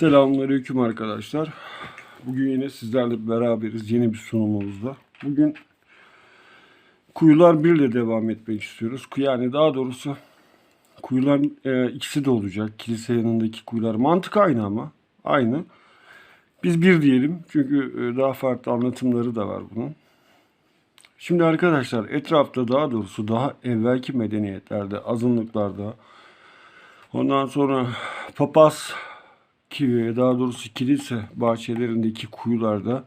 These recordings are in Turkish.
Selamünaleyküm arkadaşlar. Bugün yine sizlerle beraberiz yeni bir sunumumuzda. Bugün Kuyular 1 ile devam etmek istiyoruz. Yani daha doğrusu kuyular e, ikisi de olacak. Kilise yanındaki kuyular. Mantık aynı ama. Aynı. Biz bir diyelim. Çünkü e, daha farklı anlatımları da var bunun. Şimdi arkadaşlar etrafta daha doğrusu daha evvelki medeniyetlerde, azınlıklarda, ondan sonra papaz daha doğrusu kilise bahçelerindeki kuyularda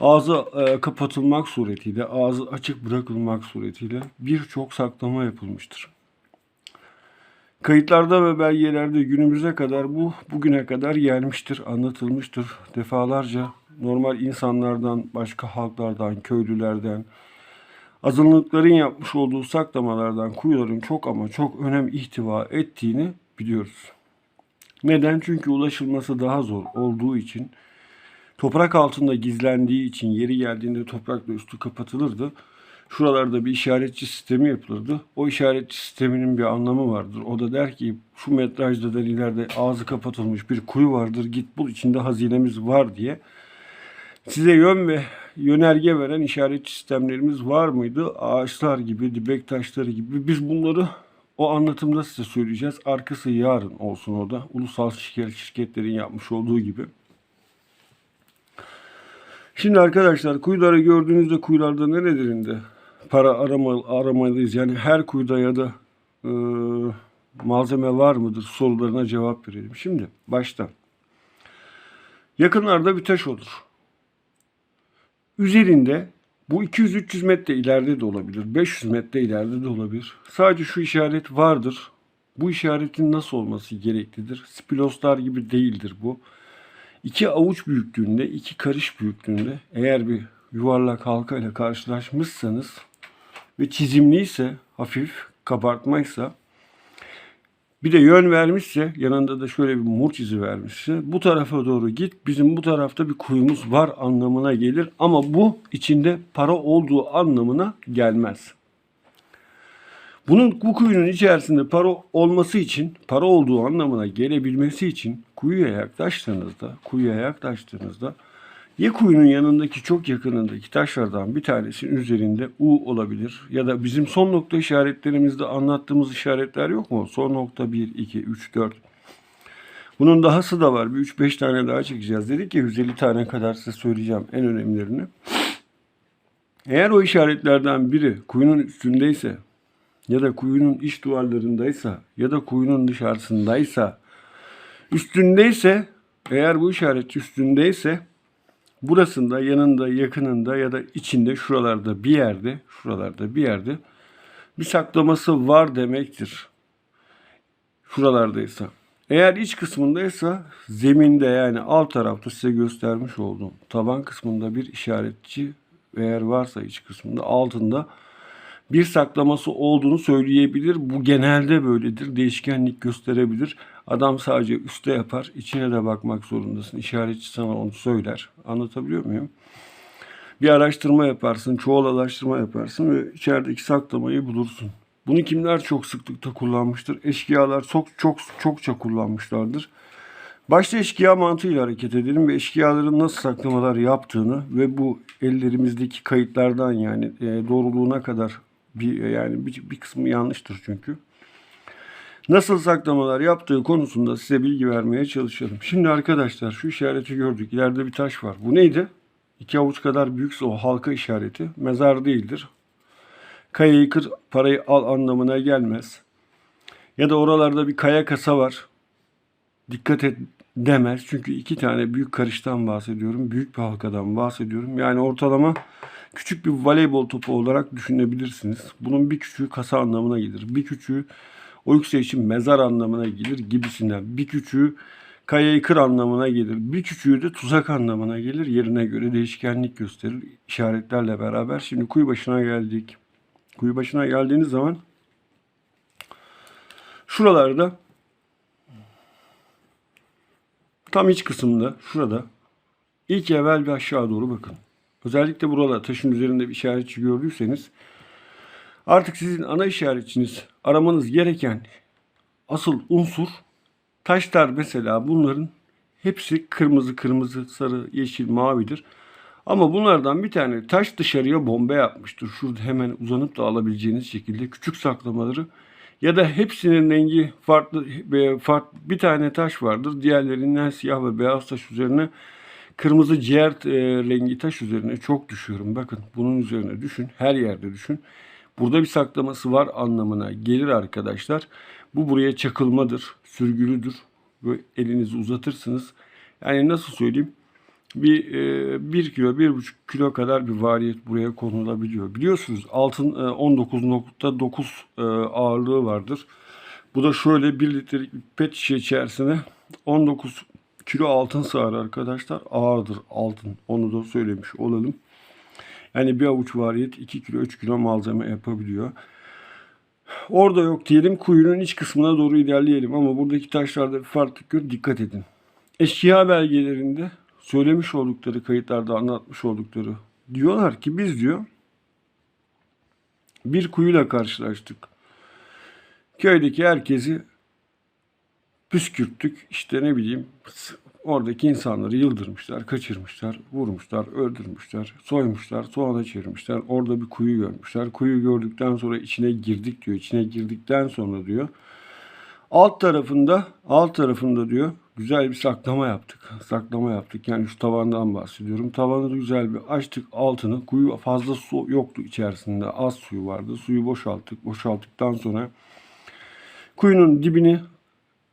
ağzı e, kapatılmak suretiyle, ağzı açık bırakılmak suretiyle birçok saklama yapılmıştır. Kayıtlarda ve belgelerde günümüze kadar bu bugüne kadar gelmiştir, anlatılmıştır defalarca. Normal insanlardan, başka halklardan, köylülerden, azınlıkların yapmış olduğu saklamalardan kuyuların çok ama çok önem ihtiva ettiğini biliyoruz. Neden? Çünkü ulaşılması daha zor olduğu için, toprak altında gizlendiği için yeri geldiğinde toprakla üstü kapatılırdı. Şuralarda bir işaretçi sistemi yapılırdı. O işaretçi sisteminin bir anlamı vardır. O da der ki şu metrajda da ileride ağzı kapatılmış bir kuyu vardır. Git bul içinde hazinemiz var diye. Size yön ve yönerge veren işaretçi sistemlerimiz var mıydı? Ağaçlar gibi, dibek taşları gibi. Biz bunları o anlatımda size söyleyeceğiz. Arkası yarın olsun o da. Ulusal şirket, şirketlerin yapmış olduğu gibi. Şimdi arkadaşlar kuyuları gördüğünüzde kuyularda nerelerinde para arama, aramalıyız. Yani her kuyuda ya da e, malzeme var mıdır sorularına cevap verelim. Şimdi baştan. Yakınlarda bir taş olur. Üzerinde bu 200-300 metre ileride de olabilir. 500 metre ileride de olabilir. Sadece şu işaret vardır. Bu işaretin nasıl olması gereklidir? Spiloslar gibi değildir bu. İki avuç büyüklüğünde, iki karış büyüklüğünde eğer bir yuvarlak halka ile karşılaşmışsanız ve çizimliyse, hafif kabartmaysa bir de yön vermişse, yanında da şöyle bir murç izi vermişse, bu tarafa doğru git, bizim bu tarafta bir kuyumuz var anlamına gelir. Ama bu içinde para olduğu anlamına gelmez. Bunun bu kuyunun içerisinde para olması için, para olduğu anlamına gelebilmesi için kuyuya yaklaştığınızda, kuyuya yaklaştığınızda ya kuyunun yanındaki çok yakınındaki taşlardan bir tanesinin üzerinde U olabilir. Ya da bizim son nokta işaretlerimizde anlattığımız işaretler yok mu? Son nokta 1, 2, 3, 4. Bunun dahası da var. Bir 3-5 tane daha çekeceğiz. Dedik ya 150 tane kadar size söyleyeceğim en önemlilerini. Eğer o işaretlerden biri kuyunun üstündeyse ya da kuyunun iç duvarlarındaysa ya da kuyunun dışarısındaysa üstündeyse eğer bu işaret üstündeyse burasında, yanında, yakınında ya da içinde şuralarda bir yerde, şuralarda bir yerde bir saklaması var demektir. Şuralardaysa. Eğer iç kısmındaysa zeminde yani alt tarafta size göstermiş olduğum taban kısmında bir işaretçi eğer varsa iç kısmında altında bir saklaması olduğunu söyleyebilir. Bu genelde böyledir. Değişkenlik gösterebilir. Adam sadece üste yapar. içine de bakmak zorundasın. İşaretçi sana onu söyler. Anlatabiliyor muyum? Bir araştırma yaparsın, çoğul araştırma yaparsın ve içerideki saklamayı bulursun. Bunu kimler çok sıklıkta kullanmıştır? Eşkıyalar çok çok çokça kullanmışlardır. Başta eşkıya mantığıyla hareket edelim ve eşkıyaların nasıl saklamalar yaptığını ve bu ellerimizdeki kayıtlardan yani e, doğruluğuna kadar bir yani bir, bir kısmı yanlıştır çünkü. Nasıl saklamalar yaptığı konusunda size bilgi vermeye çalışalım. Şimdi arkadaşlar şu işareti gördük. İleride bir taş var. Bu neydi? İki avuç kadar büyükse o halka işareti. Mezar değildir. Kayayı kır parayı al anlamına gelmez. Ya da oralarda bir kaya kasa var. Dikkat et demez. Çünkü iki tane büyük karıştan bahsediyorum. Büyük bir halkadan bahsediyorum. Yani ortalama küçük bir voleybol topu olarak düşünebilirsiniz. Bunun bir küçüğü kasa anlamına gelir. Bir küçüğü o yükselişin mezar anlamına gelir gibisinden. Bir küçüğü kayayı kır anlamına gelir. Bir küçüğü de tuzak anlamına gelir. Yerine göre değişkenlik gösterir işaretlerle beraber. Şimdi kuyu başına geldik. Kuyu başına geldiğiniz zaman şuralarda tam iç kısımda şurada ilk evvel bir aşağı doğru bakın. Özellikle burada taşın üzerinde bir işaretçi gördüyseniz artık sizin ana işaretçiniz aramanız gereken asıl unsur taşlar mesela bunların Hepsi kırmızı, kırmızı, sarı, yeşil, mavidir. Ama bunlardan bir tane taş dışarıya bomba yapmıştır. Şurada hemen uzanıp da alabileceğiniz şekilde küçük saklamaları ya da hepsinin rengi farklı, farklı bir tane taş vardır. Diğerlerinden siyah ve beyaz taş üzerine kırmızı ciğer e, rengi taş üzerine çok düşüyorum. Bakın bunun üzerine düşün. Her yerde düşün. Burada bir saklaması var anlamına gelir arkadaşlar. Bu buraya çakılmadır, sürgülüdür. Böyle elinizi uzatırsınız. Yani nasıl söyleyeyim? Bir, e, 1 kilo, 1,5 kilo kadar bir variyet buraya konulabiliyor. Biliyorsunuz altın e, 19.9 e, ağırlığı vardır. Bu da şöyle 1 litrelik pet şişe içerisine 19 kilo altın sığar arkadaşlar. Ağırdır altın. Onu da söylemiş olalım. Yani bir avuç variyet 2 kilo 3 kilo malzeme yapabiliyor. Orada yok diyelim kuyunun iç kısmına doğru ilerleyelim ama buradaki taşlarda bir farklılık gör dikkat edin. Eşkıya belgelerinde söylemiş oldukları kayıtlarda anlatmış oldukları diyorlar ki biz diyor bir kuyuyla karşılaştık. Köydeki herkesi püskürttük. İşte ne bileyim oradaki insanları yıldırmışlar, kaçırmışlar, vurmuşlar, öldürmüşler, soymuşlar, soğana çevirmişler. Orada bir kuyu görmüşler. Kuyu gördükten sonra içine girdik diyor. İçine girdikten sonra diyor. Alt tarafında, alt tarafında diyor güzel bir saklama yaptık. Saklama yaptık. Yani şu tavandan bahsediyorum. Tavanı da güzel bir açtık altını. Kuyu fazla su yoktu içerisinde. Az suyu vardı. Suyu boşalttık. Boşalttıktan sonra kuyunun dibini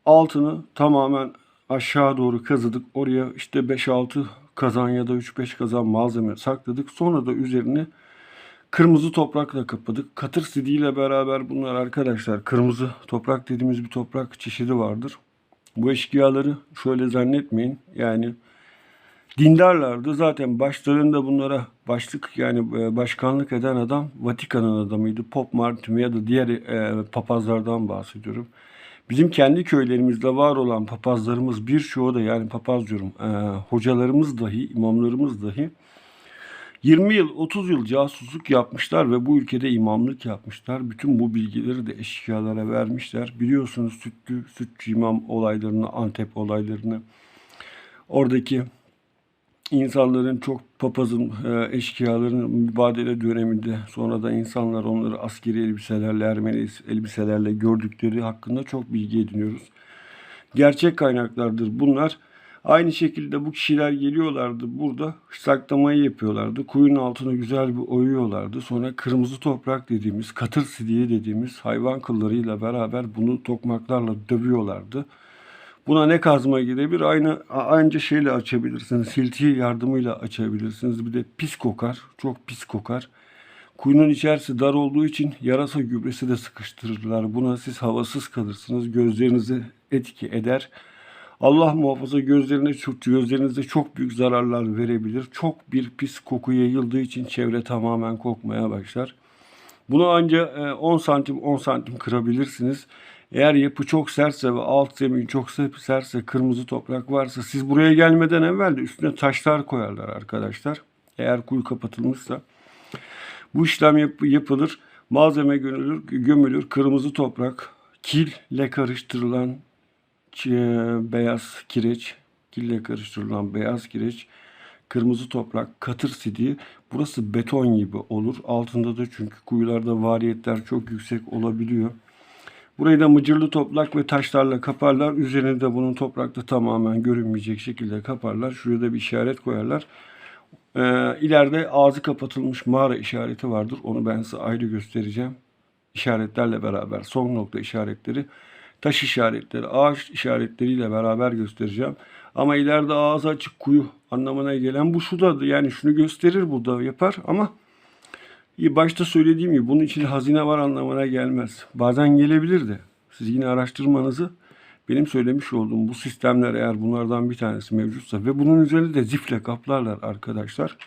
altını tamamen aşağı doğru kazıdık. Oraya işte 5-6 kazan ya da 3-5 kazan malzeme sakladık. Sonra da üzerine kırmızı toprakla kapadık. Katır sidiyle beraber bunlar arkadaşlar kırmızı toprak dediğimiz bir toprak çeşidi vardır. Bu eşkıyaları şöyle zannetmeyin. Yani dindarlardı. Zaten başlarında bunlara başlık yani e, başkanlık eden adam Vatikan'ın adamıydı. Pop Martin ya da diğer e, papazlardan bahsediyorum. Bizim kendi köylerimizde var olan papazlarımız birçoğu da yani papaz diyorum e, hocalarımız dahi imamlarımız dahi 20 yıl 30 yıl casusluk yapmışlar ve bu ülkede imamlık yapmışlar. Bütün bu bilgileri de eşkıyalara vermişler. Biliyorsunuz sütlü, sütçü imam olaylarını, Antep olaylarını oradaki insanların çok papazın, e, eşkıyaların mübadele döneminde sonra da insanlar onları askeri elbiselerle, Ermeni elbiselerle gördükleri hakkında çok bilgi ediniyoruz. Gerçek kaynaklardır bunlar. Aynı şekilde bu kişiler geliyorlardı burada saklamayı yapıyorlardı. Kuyunun altını güzel bir oyuyorlardı. Sonra kırmızı toprak dediğimiz, katır sidiye dediğimiz hayvan kıllarıyla beraber bunu tokmaklarla dövüyorlardı. Buna ne kazma girebilir? Aynı aynı şeyle açabilirsiniz. Silti yardımıyla açabilirsiniz. Bir de pis kokar. Çok pis kokar. Kuyunun içerisi dar olduğu için yarasa gübresi de sıkıştırırlar. Buna siz havasız kalırsınız. Gözlerinizi etki eder. Allah muhafaza gözlerine gözlerinize çok büyük zararlar verebilir. Çok bir pis koku yayıldığı için çevre tamamen kokmaya başlar. Bunu ancak 10 santim 10 santim kırabilirsiniz. Eğer yapı çok sertse ve alt zemin çok sertse kırmızı toprak varsa siz buraya gelmeden evvel de üstüne taşlar koyarlar arkadaşlar. Eğer kuyu kapatılmışsa. Bu işlem yap- yapılır. Malzeme gömülür, gömülür. Kırmızı toprak kille karıştırılan beyaz kireç, kille karıştırılan beyaz kireç, kırmızı toprak, katır sidiği. Burası beton gibi olur. Altında da çünkü kuyularda variyetler çok yüksek olabiliyor. Burayı da mıcırlı toprak ve taşlarla kaparlar. Üzerine de bunun toprakta tamamen görünmeyecek şekilde kaparlar. Şuraya da bir işaret koyarlar. Ee, ileride ağzı kapatılmış mağara işareti vardır. Onu ben size ayrı göstereceğim. İşaretlerle beraber son nokta işaretleri taş işaretleri, ağaç işaretleriyle beraber göstereceğim. Ama ileride ağzı açık kuyu anlamına gelen bu şudadır. Yani şunu gösterir burada yapar ama başta söylediğim gibi bunun için hazine var anlamına gelmez. Bazen gelebilir de. Siz yine araştırmanızı benim söylemiş olduğum bu sistemler eğer bunlardan bir tanesi mevcutsa ve bunun üzerine de zifle kaplarlar arkadaşlar.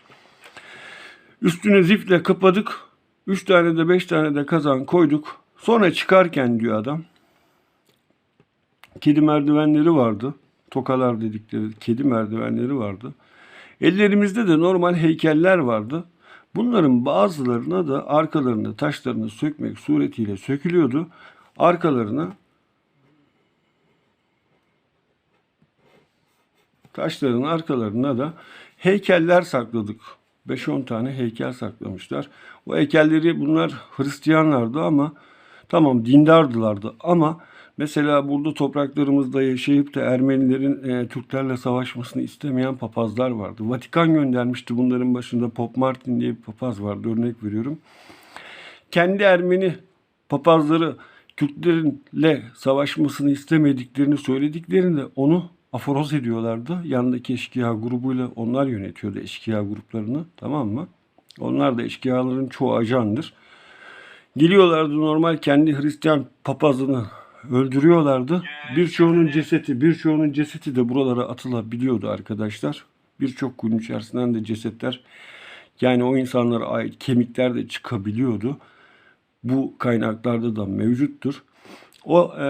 Üstüne zifle kapadık. 3 tane de 5 tane de kazan koyduk. Sonra çıkarken diyor adam kedi merdivenleri vardı. Tokalar dedikleri kedi merdivenleri vardı. Ellerimizde de normal heykeller vardı. Bunların bazılarına da arkalarında taşlarını sökmek suretiyle sökülüyordu. Arkalarına taşların arkalarına da heykeller sakladık. 5-10 tane heykel saklamışlar. O heykelleri bunlar Hristiyanlardı ama tamam dindardılardı ama mesela burada topraklarımızda yaşayıp da Ermenilerin e, Türklerle savaşmasını istemeyen papazlar vardı. Vatikan göndermişti bunların başında Pop Martin diye bir papaz vardı örnek veriyorum. Kendi Ermeni papazları Türklerle savaşmasını istemediklerini söylediklerinde onu aforoz ediyorlardı. Yanındaki eşkıya grubuyla onlar yönetiyordu eşkıya gruplarını tamam mı? Onlar da eşkıyaların çoğu ajandır. Geliyorlardı normal kendi Hristiyan papazını öldürüyorlardı. Birçoğunun cesedi, birçoğunun cesedi de buralara atılabiliyordu arkadaşlar. Birçok kuyunun içerisinden de cesetler yani o insanlara ait kemikler de çıkabiliyordu. Bu kaynaklarda da mevcuttur. O e,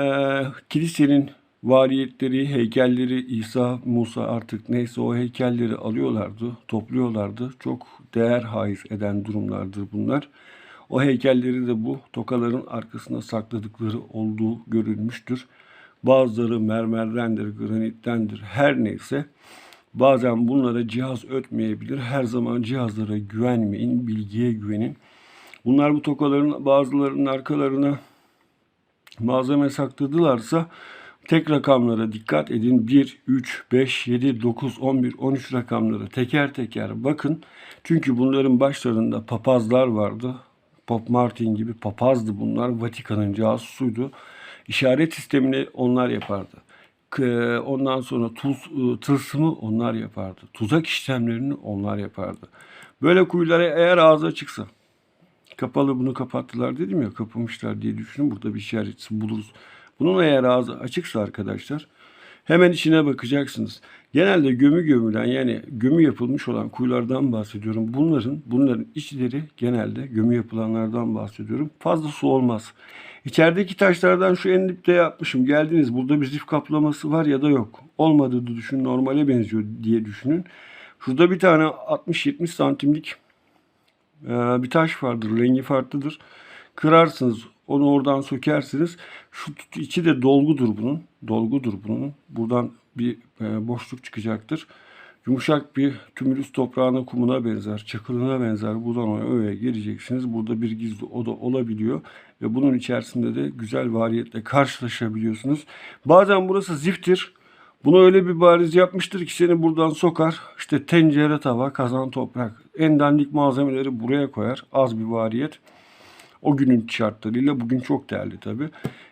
kilisenin variyetleri, heykelleri, İsa, Musa artık neyse o heykelleri alıyorlardı, topluyorlardı. Çok değer haiz eden durumlardır bunlar. O heykelleri de bu tokaların arkasına sakladıkları olduğu görülmüştür. Bazıları mermerdendir, granittendir, her neyse. Bazen bunlara cihaz ötmeyebilir. Her zaman cihazlara güvenmeyin, bilgiye güvenin. Bunlar bu tokaların bazılarının arkalarına malzeme sakladılarsa tek rakamlara dikkat edin. 1, 3, 5, 7, 9, 11, 13 rakamlara teker teker bakın. Çünkü bunların başlarında papazlar vardı. Pop Martin gibi papazdı bunlar. Vatikan'ın casusuydu. İşaret sistemini onlar yapardı. Ondan sonra tuz, ı, tılsımı onlar yapardı. Tuzak işlemlerini onlar yapardı. Böyle kuyulara eğer ağza çıksa kapalı bunu kapattılar dedim ya kapamışlar diye düşünün. Burada bir işaret buluruz. Bunun eğer ağzı açıksa arkadaşlar hemen içine bakacaksınız. Genelde gömü gömülen yani gömü yapılmış olan kuyulardan bahsediyorum. Bunların bunların içleri genelde gömü yapılanlardan bahsediyorum. Fazla su olmaz. İçerideki taşlardan şu en dipte yapmışım. Geldiniz burada bir zif kaplaması var ya da yok. Olmadığını düşünün normale benziyor diye düşünün. Şurada bir tane 60-70 santimlik bir taş vardır. Rengi farklıdır. Kırarsınız. Onu oradan sökersiniz. Şu içi de dolgudur bunun. Dolgudur bunun. Buradan bir e, boşluk çıkacaktır. Yumuşak bir tümülüs toprağına, kumuna benzer, çakılına benzer. Buradan o öğeye gireceksiniz. Burada bir gizli oda olabiliyor. Ve bunun içerisinde de güzel variyetle karşılaşabiliyorsunuz. Bazen burası ziftir. Bunu öyle bir bariz yapmıştır ki seni buradan sokar. İşte tencere, tava, kazan, toprak. En dandik malzemeleri buraya koyar. Az bir variyet. O günün şartlarıyla bugün çok değerli tabi.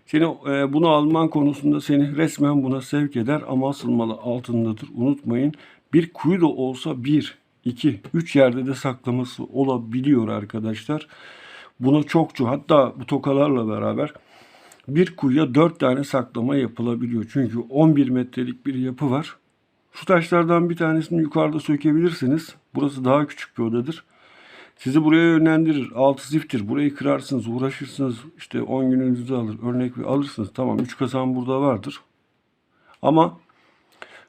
Seni e, bunu alman konusunda seni resmen buna sevk eder ama asılmalı altındadır. Unutmayın bir kuyu da olsa bir, iki, üç yerde de saklaması olabiliyor arkadaşlar. Buna çokça hatta bu tokalarla beraber bir kuyuya 4 tane saklama yapılabiliyor. Çünkü 11 metrelik bir yapı var. Şu taşlardan bir tanesini yukarıda sökebilirsiniz. Burası daha küçük bir odadır. Sizi buraya yönlendirir. Altı ziftir. Burayı kırarsınız, uğraşırsınız. İşte 10 gününüzü alır. Örnek ver- alırsınız. Tamam 3 kazan burada vardır. Ama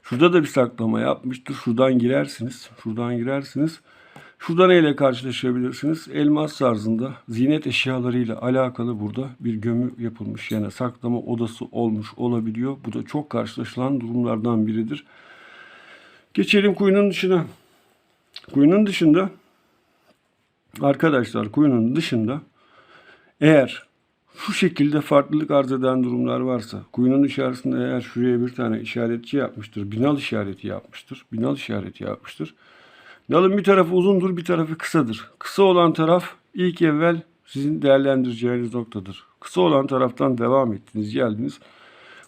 şurada da bir saklama yapmıştır. Şuradan girersiniz. Şuradan girersiniz. Şurada neyle karşılaşabilirsiniz? Elmas tarzında zinet eşyalarıyla alakalı burada bir gömü yapılmış. Yani saklama odası olmuş olabiliyor. Bu da çok karşılaşılan durumlardan biridir. Geçelim kuyunun dışına. Kuyunun dışında arkadaşlar kuyunun dışında eğer şu şekilde farklılık arz eden durumlar varsa kuyunun içerisinde eğer şuraya bir tane işaretçi yapmıştır. Binal işareti yapmıştır. Binal işareti yapmıştır. Nalın bir tarafı uzundur, bir tarafı kısadır. Kısa olan taraf ilk evvel sizin değerlendireceğiniz noktadır. Kısa olan taraftan devam ettiniz, geldiniz.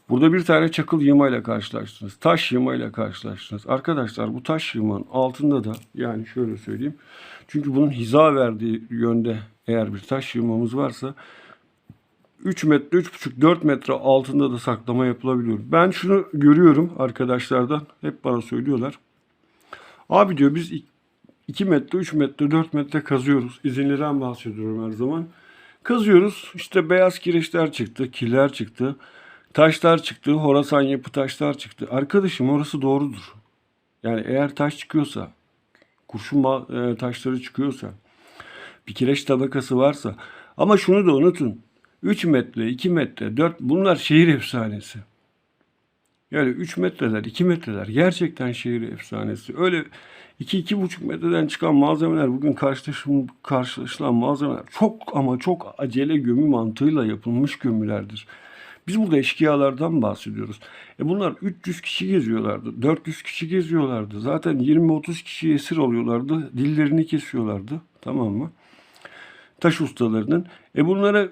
Burada bir tane çakıl yığmayla karşılaştınız. Taş yığmayla karşılaştınız. Arkadaşlar bu taş yığmanın altında da yani şöyle söyleyeyim. Çünkü bunun hiza verdiği yönde eğer bir taş yığmamız varsa 3 metre, 3,5, 4 metre altında da saklama yapılabiliyor. Ben şunu görüyorum arkadaşlardan. Hep bana söylüyorlar. Abi diyor biz 2 metre, 3 metre, 4 metre kazıyoruz. İzinliden bahsediyorum her zaman. Kazıyoruz. İşte beyaz kireçler çıktı, kiler çıktı. Taşlar çıktı, horasan yapı taşlar çıktı. Arkadaşım orası doğrudur. Yani eğer taş çıkıyorsa, kurşun e, taşları çıkıyorsa, bir kireç tabakası varsa ama şunu da unutun. 3 metre, 2 metre, 4 bunlar şehir efsanesi. Yani 3 metreler, 2 metreler gerçekten şehir efsanesi. Öyle 2-2,5 metreden çıkan malzemeler bugün karşılaşım, karşılaşılan malzemeler çok ama çok acele gömü mantığıyla yapılmış gömülerdir. Biz burada eşkıyalardan bahsediyoruz. E bunlar 300 kişi geziyorlardı. 400 kişi geziyorlardı. Zaten 20-30 kişi esir alıyorlardı. Dillerini kesiyorlardı. Tamam mı? Taş ustalarının. E bunlara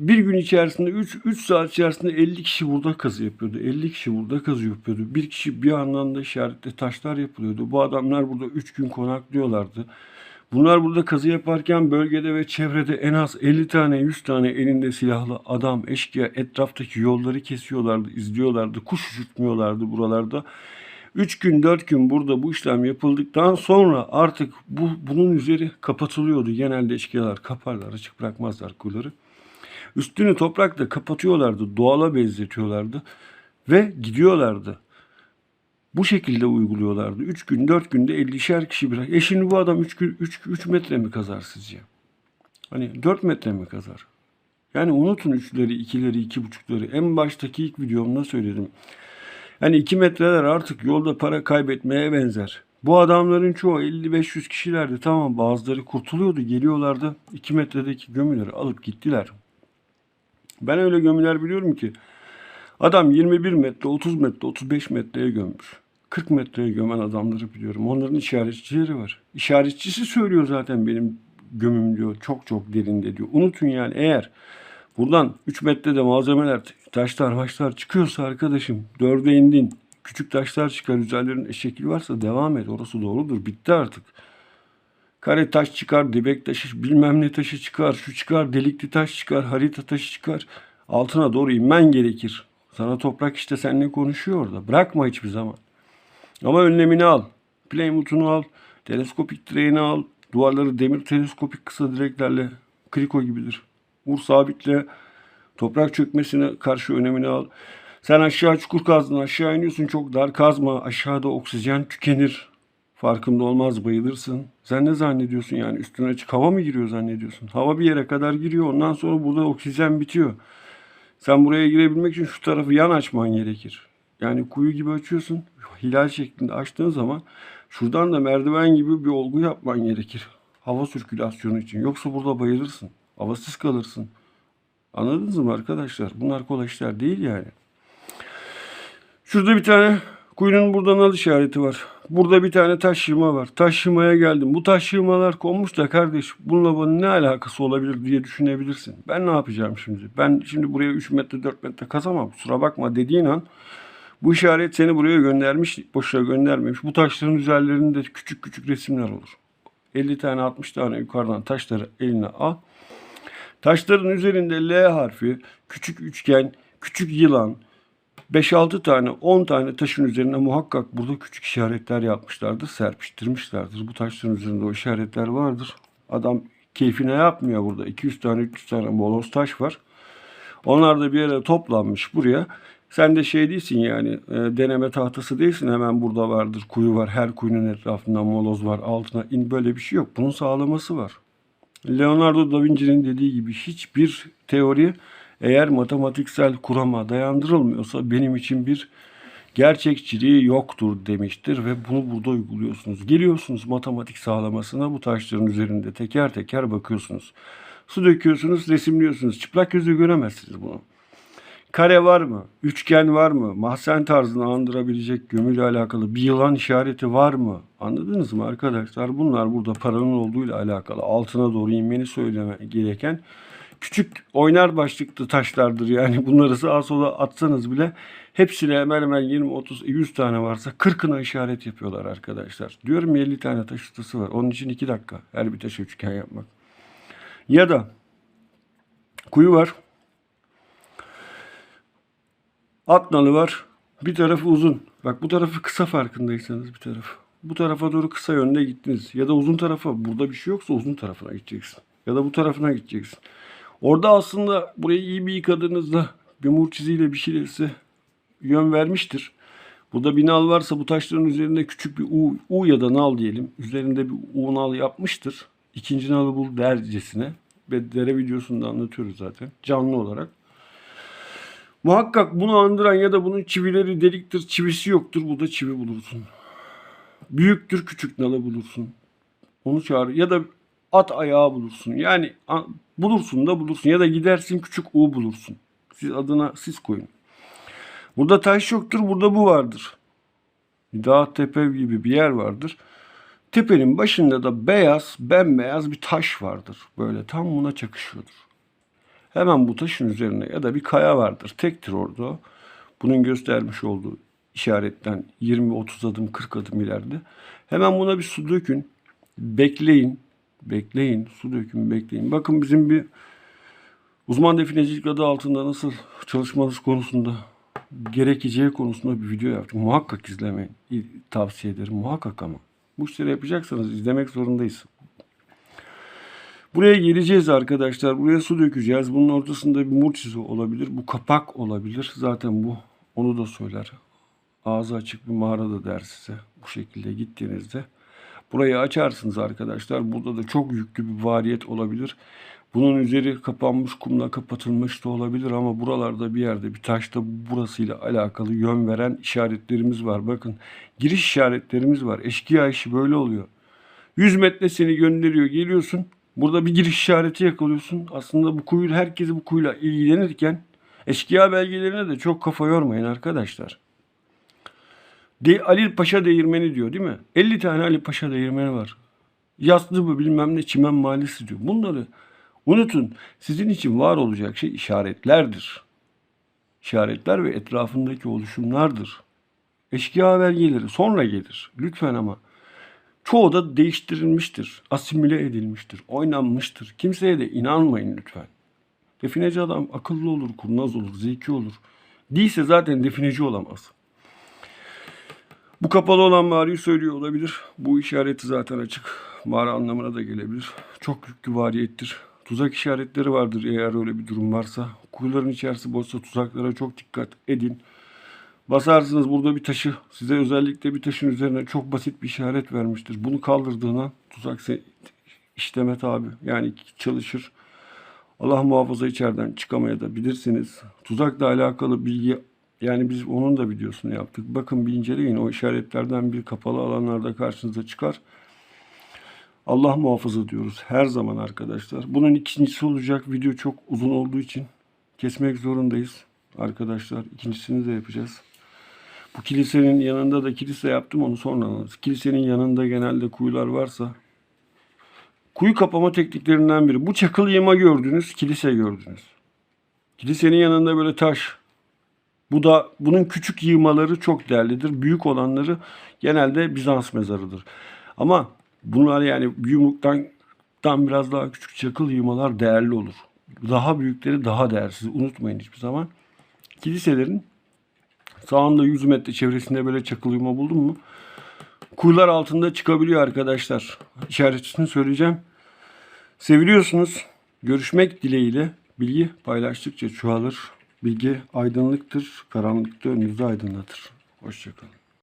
bir gün içerisinde 3 3 saat içerisinde 50 kişi burada kazı yapıyordu. 50 kişi burada kazı yapıyordu. Bir kişi bir yandan da işaretli taşlar yapılıyordu. Bu adamlar burada 3 gün konaklıyorlardı. Bunlar burada kazı yaparken bölgede ve çevrede en az 50 tane 100 tane elinde silahlı adam, eşkıya etraftaki yolları kesiyorlardı, izliyorlardı, kuş uçurtmuyorlardı buralarda. 3 gün 4 gün burada bu işlem yapıldıktan sonra artık bu bunun üzeri kapatılıyordu. Genelde eşkıyalar kaparlar, açık bırakmazlar kuyuları. Üstünü toprakla kapatıyorlardı, doğala benzetiyorlardı ve gidiyorlardı. Bu şekilde uyguluyorlardı. 3 gün 4 günde 50'şer kişi bırak. E şimdi bu adam 3 gün 3 3 metre mi kazar sizce? Hani 4 metre mi kazar? Yani unutun 3'leri, 2'leri, 2,5'ları. En baştaki ilk videomda söyledim. Yani 2 metreler artık yolda para kaybetmeye benzer. Bu adamların çoğu 50-500 kişilerdi. Tamam bazıları kurtuluyordu. Geliyorlardı 2 metredeki gömüleri alıp gittiler. Ben öyle gömüler biliyorum ki adam 21 metre, 30 metre, 35 metreye gömmüş. 40 metreye gömen adamları biliyorum. Onların işaretçileri var. İşaretçisi söylüyor zaten benim gömüm diyor. Çok çok derinde diyor. Unutun yani eğer buradan 3 metrede malzemeler, taşlar, maçlar çıkıyorsa arkadaşım 4'e indin. Küçük taşlar çıkar, üzerlerinde şekil varsa devam et. Orası doğrudur. Bitti artık. Kare taş çıkar, dibek taşı, bilmem ne taşı çıkar, şu çıkar, delikli taş çıkar, harita taşı çıkar. Altına doğru inmen gerekir. Sana toprak işte seninle konuşuyor orada. Bırakma hiçbir zaman. Ama önlemini al. Plymouth'unu al. Teleskopik direğini al. Duvarları demir teleskopik kısa direklerle kriko gibidir. Vur sabitle. Toprak çökmesine karşı önemini al. Sen aşağı çukur kazdın. Aşağı iniyorsun çok dar kazma. Aşağıda oksijen tükenir. Farkında olmaz bayılırsın. Sen ne zannediyorsun yani üstüne açık hava mı giriyor zannediyorsun? Hava bir yere kadar giriyor. Ondan sonra burada oksijen bitiyor. Sen buraya girebilmek için şu tarafı yan açman gerekir. Yani kuyu gibi açıyorsun. Hilal şeklinde açtığın zaman şuradan da merdiven gibi bir olgu yapman gerekir. Hava sirkülasyonu için. Yoksa burada bayılırsın. Havasız kalırsın. Anladınız mı arkadaşlar? Bunlar kolay işler değil yani. Şurada bir tane kuyunun buradan al işareti var. Burada bir tane taş yığma var. Taş yığmaya geldim. Bu taş yığmalar konmuş da kardeş bununla bunun ne alakası olabilir diye düşünebilirsin. Ben ne yapacağım şimdi? Ben şimdi buraya 3 metre 4 metre kazamam. Kusura bakma dediğin an bu işaret seni buraya göndermiş, boşuna göndermemiş. Bu taşların üzerlerinde küçük küçük resimler olur. 50 tane 60 tane yukarıdan taşları eline al. Taşların üzerinde L harfi, küçük üçgen, küçük yılan, 5-6 tane 10 tane taşın üzerine muhakkak burada küçük işaretler yapmışlardır, serpiştirmişlerdir. Bu taşların üzerinde o işaretler vardır. Adam keyfine yapmıyor burada. 200 tane 300 tane moloz taş var. Onlar da bir yere toplanmış buraya. Sen de şey değilsin yani e, deneme tahtası değilsin hemen burada vardır kuyu var her kuyunun etrafında moloz var altına in böyle bir şey yok. Bunun sağlaması var. Leonardo da Vinci'nin dediği gibi hiçbir teori eğer matematiksel kurama dayandırılmıyorsa benim için bir gerçekçiliği yoktur demiştir ve bunu burada uyguluyorsunuz. Geliyorsunuz matematik sağlamasına bu taşların üzerinde teker teker bakıyorsunuz. Su döküyorsunuz, resimliyorsunuz. Çıplak gözle göremezsiniz bunu. Kare var mı? Üçgen var mı? Mahzen tarzını andırabilecek gömüyle alakalı bir yılan işareti var mı? Anladınız mı arkadaşlar? Bunlar burada paranın olduğuyla alakalı. Altına doğru inmeni söyleme gereken küçük oynar başlıklı taşlardır. Yani bunları sağa sola atsanız bile hepsine hemen hemen 20, 30, 100 tane varsa 40'ına işaret yapıyorlar arkadaşlar. Diyorum 50 tane taş ustası var. Onun için 2 dakika her bir taşı üçgen yapmak. Ya da kuyu var. At nalı var. Bir tarafı uzun. Bak bu tarafı kısa farkındaysanız bir tarafı. Bu tarafa doğru kısa yönde gittiniz. Ya da uzun tarafa. Burada bir şey yoksa uzun tarafına gideceksin. Ya da bu tarafına gideceksin. Orada aslında burayı iyi bir yıkadığınızda mur çiziyle bir şeyle size yön vermiştir. Burada bir nal varsa bu taşların üzerinde küçük bir U, U ya da nal diyelim. Üzerinde bir U nal yapmıştır. İkinci nalı bul dercesine. Ve dere videosunda anlatıyoruz zaten. Canlı olarak. Muhakkak bunu andıran ya da bunun çivileri deliktir, çivisi yoktur. Burada çivi bulursun. Büyüktür, küçük nalı bulursun. Onu çağır. Ya da at ayağı bulursun. Yani bulursun da bulursun. Ya da gidersin küçük U bulursun. Siz adına siz koyun. Burada taş yoktur. Burada bu vardır. Dağ tepe gibi bir yer vardır. Tepenin başında da beyaz, bembeyaz bir taş vardır. Böyle tam buna çakışıyordur. Hemen bu taşın üzerine ya da bir kaya vardır. Tektir orada. Bunun göstermiş olduğu işaretten 20-30 adım 40 adım ileride. Hemen buna bir su dökün. Bekleyin. Bekleyin. Su dökün bekleyin. Bakın bizim bir uzman definecilik adı altında nasıl çalışmanız konusunda gerekeceği konusunda bir video yaptım. Muhakkak izlemeyin. Tavsiye ederim. Muhakkak ama. Bu işleri yapacaksanız izlemek zorundayız. Buraya geleceğiz arkadaşlar. Buraya su dökeceğiz. Bunun ortasında bir murçizi olabilir. Bu kapak olabilir. Zaten bu onu da söyler. Ağzı açık bir mağarada der size. Bu şekilde gittiğinizde. Burayı açarsınız arkadaşlar. Burada da çok yüklü bir variyet olabilir. Bunun üzeri kapanmış kumla kapatılmış da olabilir ama buralarda bir yerde bir taşta burasıyla alakalı yön veren işaretlerimiz var. Bakın giriş işaretlerimiz var. Eşkıya işi böyle oluyor. 100 metre seni gönderiyor geliyorsun. Burada bir giriş işareti yakalıyorsun. Aslında bu kuyu herkesi bu kuyuyla ilgilenirken eşkıya belgelerine de çok kafa yormayın arkadaşlar. De, Ali Paşa değirmeni diyor değil mi? 50 tane Ali Paşa değirmeni var. Yaslı mı bilmem ne çimen mahallesi diyor. Bunları unutun. Sizin için var olacak şey işaretlerdir. İşaretler ve etrafındaki oluşumlardır. Eşkıya belgeleri sonra gelir. Lütfen ama. Çoğu da değiştirilmiştir, asimile edilmiştir, oynanmıştır. Kimseye de inanmayın lütfen. Defineci adam akıllı olur, kurnaz olur, zeki olur. Değilse zaten defineci olamaz. Bu kapalı olan mağarayı söylüyor olabilir. Bu işareti zaten açık. Mağara anlamına da gelebilir. Çok yüklü variyettir. Tuzak işaretleri vardır eğer öyle bir durum varsa. Kuyuların içerisi boşsa tuzaklara çok dikkat edin. Basarsınız burada bir taşı. Size özellikle bir taşın üzerine çok basit bir işaret vermiştir. Bunu kaldırdığına tuzak işleme tabi. Yani çalışır. Allah muhafaza içeriden çıkamaya da bilirsiniz. Tuzakla alakalı bilgi yani biz onun da videosunu yaptık. Bakın bir inceleyin. O işaretlerden bir kapalı alanlarda karşınıza çıkar. Allah muhafaza diyoruz her zaman arkadaşlar. Bunun ikincisi olacak. Video çok uzun olduğu için kesmek zorundayız arkadaşlar. İkincisini de yapacağız. Bu kilisenin yanında da kilise yaptım onu sonra anlatırız. Kilisenin yanında genelde kuyular varsa kuyu kapama tekniklerinden biri. Bu çakıl yığma gördünüz, kilise gördünüz. Kilisenin yanında böyle taş. Bu da bunun küçük yığmaları çok değerlidir. Büyük olanları genelde Bizans mezarıdır. Ama bunlar yani yumruktan tam biraz daha küçük çakıl yığmalar değerli olur. Daha büyükleri daha değersiz. Unutmayın hiçbir zaman. Kiliselerin Sağında 100 metre çevresinde böyle çakıl yuma buldun mu? Kuyular altında çıkabiliyor arkadaşlar. İşaretini söyleyeceğim. Seviliyorsunuz. Görüşmek dileğiyle bilgi paylaştıkça çoğalır. Bilgi aydınlıktır. Karanlıkta önünüzü aydınlatır. Hoşçakalın.